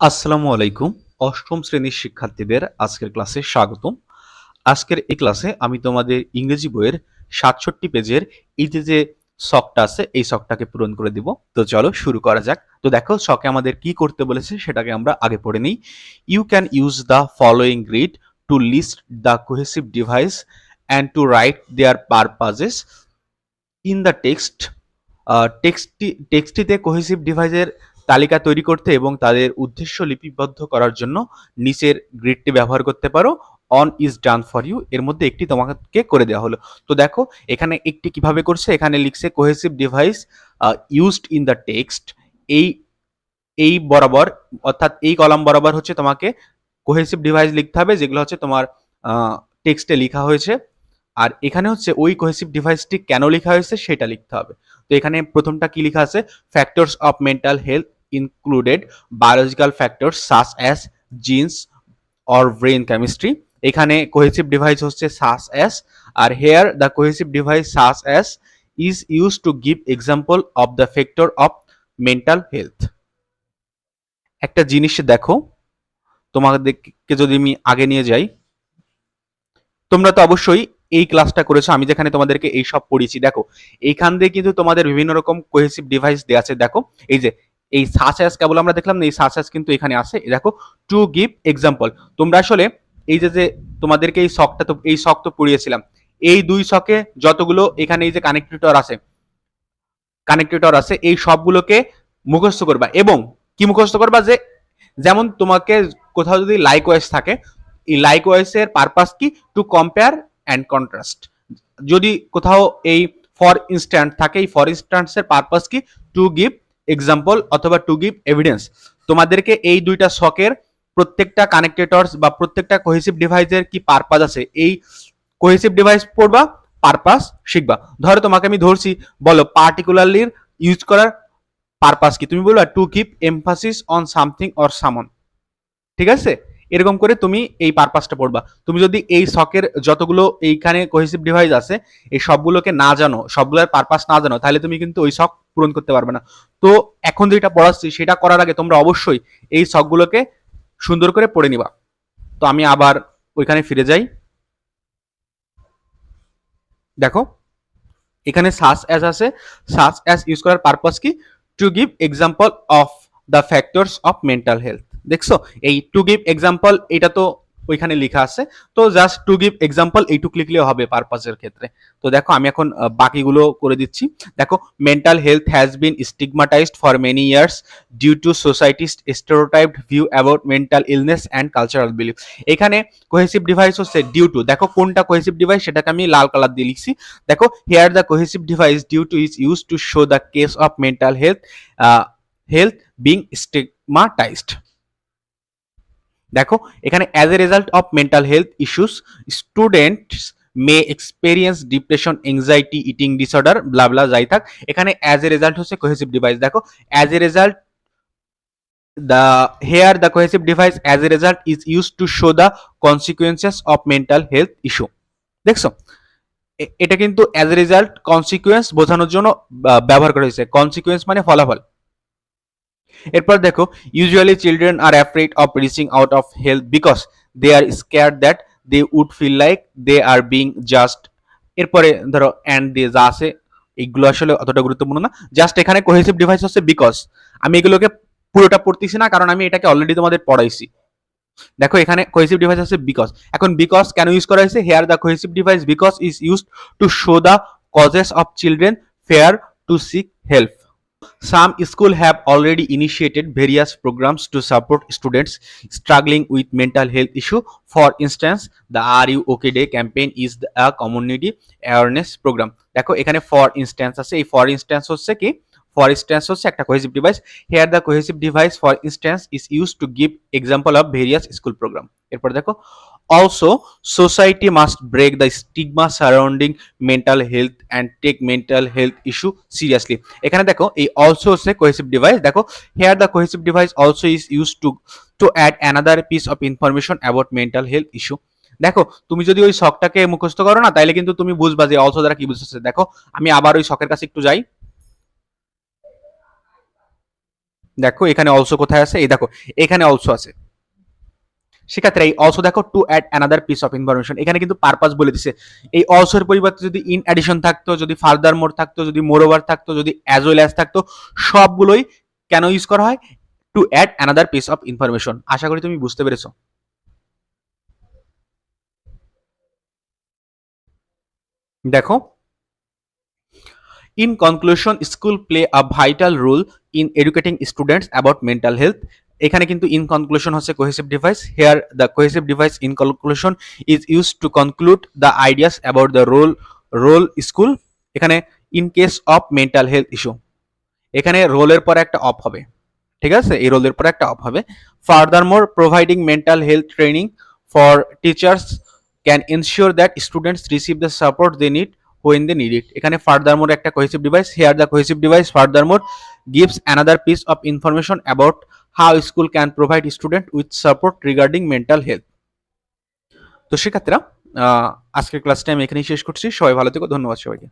আসসালামু আলাইকুম। অষ্টম শ্রেণির শিক্ষার্থীদের আজকের ক্লাসে স্বাগতম। আজকের এই ক্লাসে আমি তোমাদের ইংরেজি বইয়ের সাতষট্টি পেজের এই যে যে শখটা আছে, এই শখটাকে পূরণ করে দিব। তো চলো শুরু করা যাক। তো দেখো, শখে আমাদের কি করতে বলেছে সেটাকে আমরা আগে পড়ে নিই। You can use the following grid to list the cohesive device and to write their purposes in the text টেক্সটি টেক্সটিতে কোহেসিভ ডিভাইসের তালিকা তৈরি করতে এবং তাদের উদ্দেশ্য লিপিবদ্ধ করার জন্য নিচের গ্রিডটি ব্যবহার করতে পারো। One is done for you এর মধ্যে একটি তোমাকে করে দেওয়া হলো। তো দেখো, এখানে একটি কীভাবে করছে? এখানে লিখছে cohesive device used in the text এই এই বরাবর, অর্থাৎ এই কলাম বরাবর হচ্ছে তোমাকে কোহেসিভ ডিভাইস লিখতে হবে, যেগুলো হচ্ছে তোমার টেক্সটে লেখা হয়েছে। আর এখানে হচ্ছে ওই কোহেসিভ ডিভাইসটি কেন লেখা হয়েছে সেটা লিখতে হবে। তো এখানে প্রথমটা কি লেখা আছে? Factors of mental health included biological factors such as genes or brain chemistry এখানে কোহেসিভ ডিভাইস হচ্ছে such as R here the cohesive device such as is use to give example of the factor of mental health একটা জিনিস দেখো, তোমাদেরকে যদি আমি আগে নিয়ে যাই, তোমরা তো অবশ্যই এই ক্লাসটা করেছ, আমি যেখানে তোমাদেরকে এই সব পড়িয়েছি, দেখো। এইখান দিয়ে কিন্তু তোমাদের বিভিন্ন রকম কোহেসিভ ডিভাইস দেওয়া আছে, দেখো। এই যে, এই সাসাস কেবল আমরা দেখলাম না, এই সাসাস কিন্তু এখানে আছে। দেখো টু গিভ এক্সাম্পল তোমরা আসলে এই যে যে তোমাদেরকে এই শখটা তো, এই শখ তো পড়িয়েছিলাম। এই দুই শখে যতগুলো এখানে এই যে কানেক্টেটর আছে কানেক্টেটর আছে, এই সবগুলোকে মুখস্থ করবা। এবং কি মুখস্থ করবা? যে, যেমন তোমাকে কোথাও যদি লাইক ওয়াইজ থাকে, এই লাইক ওয়াইজের পারপাস কি? টু কম্পেয়ার অ্যান্ড কন্ট্রাস্ট যদি কোথাও এই ফর ইনস্ট্যান্ট থাকে, এই ফর ইনস্ট্যান্টসের পারপাস কি? টু গিভ এক্সাম্পল অথবা টু গিভ এভিডেন্স তোমাদেরকে এই দুইটা শখের প্রত্যেকটা কানেক্টেটরস বা প্রত্যেকটা কোহেসিভ ডিভাইসের কি পারপাস আছে? এই কোহেসিভ ডিভাইস পড়বা পারপাস শিখবা। ধরো তোমাকে আমি ধরছি, বলো পার্টিকুলারলি ইউজ করার পারপাস কি? তুমি বলবা to keep emphasis on something or so on ঠিক আছে? এরকম করে তুমি এই পারপাসটা পড়বা। তুমি যদি এই শখের যতগুলো এইখানে কোহেসিভ ডিভাইস আছে, এই সবগুলোকে না জানো, সবগুলোর পারপাস না জানো, তাহলে তুমি কিন্তু ওই শখ পূরণ করতে পারবে না। তো এখন যেটা পড়াচ্ছি, সেটা করার আগে তোমরা অবশ্যই এই শখগুলোকে সুন্দর করে পড়ে নিবা। তো আমি আবার ওইখানে ফিরে যাই। দেখো, এখানে সাস অ্যাজ আছে। সাস অ্যাজ ইউজ করার পারপাস কি? To give example of the factors of mental health দেখছ? এই টু গিভ এক্সাম্পল এটা তো ওইখানে লেখা আছে। তো জাস্ট টু গিভ এক্সাম্পল এইটুক লিখলেও হবে পারপাসের ক্ষেত্রে। তো দেখো, আমি এখন বাকিগুলো করে দিচ্ছি। দেখো mental health has been stigmatized for many years due to society's stereotyped view about mental illness and cultural belief এখানে কোহেসিভ ডিভাইস হচ্ছে ডিউ টু দেখো, কোনটা কোহেসিভ ডিভাইস সেটাকে আমি লাল কালার দিয়ে লিখছি। দেখো here the cohesive device due to is use to show the case of mental health health being stigmatized দেখো, এখানে as a result of mental health issues students may experience depression anxiety eating disorder blah blah যাই থাক। এখানে as a result হচ্ছে cohesive device দেখো as a result the, here the cohesive device as a result is used to show the consequences of mental health issue দেখছ? এ- এটা কিন্তু as a result consequence বোঝানোর জন্য ব্যবহার করা হয়েছে। কনসিকুয়েন্স মানে ফলাফল। এরপর দেখো usually children are afraid of reaching out of health because they are scare that they would feel like they are being just এরপরে ধরো অ্যান্ড দিয়ে যা আছে এইগুলো আসলে অতটা গুরুত্বপূর্ণ না। জাস্ট এখানে কোহেসিভ ডিভাইস হচ্ছে বিকজ আমি এগুলোকে পুরোটা পড়তেছি না, কারণ আমি এটাকে অলরেডি তোমাদের পড়াইছি। দেখো, এখানে কোহেসিভ ডিভাইস আছে বিকজ এখন বিকজ কেন ইউজ করা হয়েছে? Here the cohesive device because is used to show the causes of children fear to seek help Some schools have already initiated various programs to support students struggling with mental health issue. For instance, the Are OK Day campaign is the- a community awareness program. দেখো এখানে for instance আছে এই for instance হচ্ছে কি for instance হচ্ছে একটা cohesive device here the cohesive device for instance is use to give example of various school program এরপর দেখো also society must break the stigma surrounding mental health and take mental health issue seriously এখানে দেখো, এই also হচ্ছে cohesive device দেখো here the cohesive device also is use to to add another piece of information about mental health issue দেখো, তুমি যদি ওই শখটাকে মুখস্থ করো না, তাইলে কিন্তু তুমি বুঝবা যে অলসো দ্বারা কি বুঝতেছে। দেখো, আমি আবার ওই শখের কাছে একটু যাই। দেখো, এখানে অলসো কোথায় আছে? এই দেখো, এখানে অলসো আছে। সেক্ষেত্রে এই অলসো দেখো to add another piece of information এখানে কিন্তু পারপাস বলে দিছে। এই অলসোর পরিবর্তে যদি ইন অ্যাডিশন থাকতো যদি ফার্দার মোর থাকতো যদি মোর ওভার থাকতো যদি অ্যাজ ওয়েল অ্যাজ থাকতো সবগুলোই কেন ইউজ করা হয়? To add another piece of information আশা করি তুমি বুঝতে পেরেছ। দেখো In conclusion, school play a vital role in educating students about mental health. এখানে কিন্তু ইন কনক্লুশন হচ্ছে cohesive device here the cohesive device in conclusion is use to conclude the ideas about the role role school এখানে in case of mental health issue এখানে রোলের পরে একটা অফ হবে। ঠিক আছে? এই রোলের পরে একটা অফ হবে। Furthermore providing mental health training for teachers can ensure that students receive the support they need when they need it এখানে ফার্দার মোর একটা cohesive device here the cohesive device furthermore gives another piece of information about how school can provide student with support regarding mental health তো শিক্ষার্থীরা আজকের ক্লাসটা আমি এখানেই শেষ করছি। সবাই ভালো থেকো, ধন্যবাদ সবাইকে।